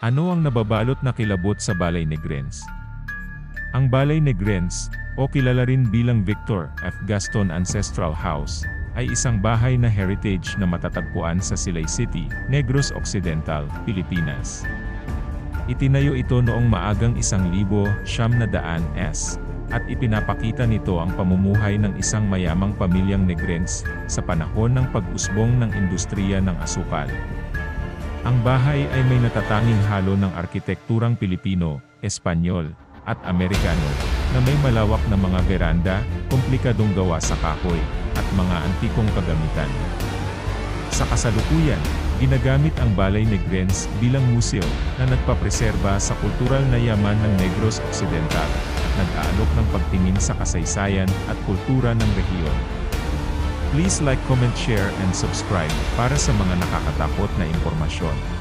Ano ang nababalot na kilabot sa Balay Negrens? Ang Balay Negrens, o kilala rin bilang Victor F. Gaston Ancestral House, ay isang bahay na heritage na matatagpuan sa Silay City, Negros Occidental, Pilipinas. Itinayo ito noong maagang isang libo, siyam na daan S, at ipinapakita nito ang pamumuhay ng isang mayamang pamilyang Negrens sa panahon ng pag-usbong ng industriya ng asukal. Ang bahay ay may natatanging halo ng arkitekturang Pilipino, Espanyol, at Amerikano, na may malawak na mga veranda, komplikadong gawa sa kahoy, at mga antikong kagamitan. Sa kasalukuyan, ginagamit ang Balay Negrens bilang museo na nagpapreserba sa kultural na yaman ng Negros Occidental at nag-aalok ng pagtingin sa kasaysayan at kultura ng rehiyon. Please like, comment, share, and subscribe para sa mga nakakatakot na impormasyon.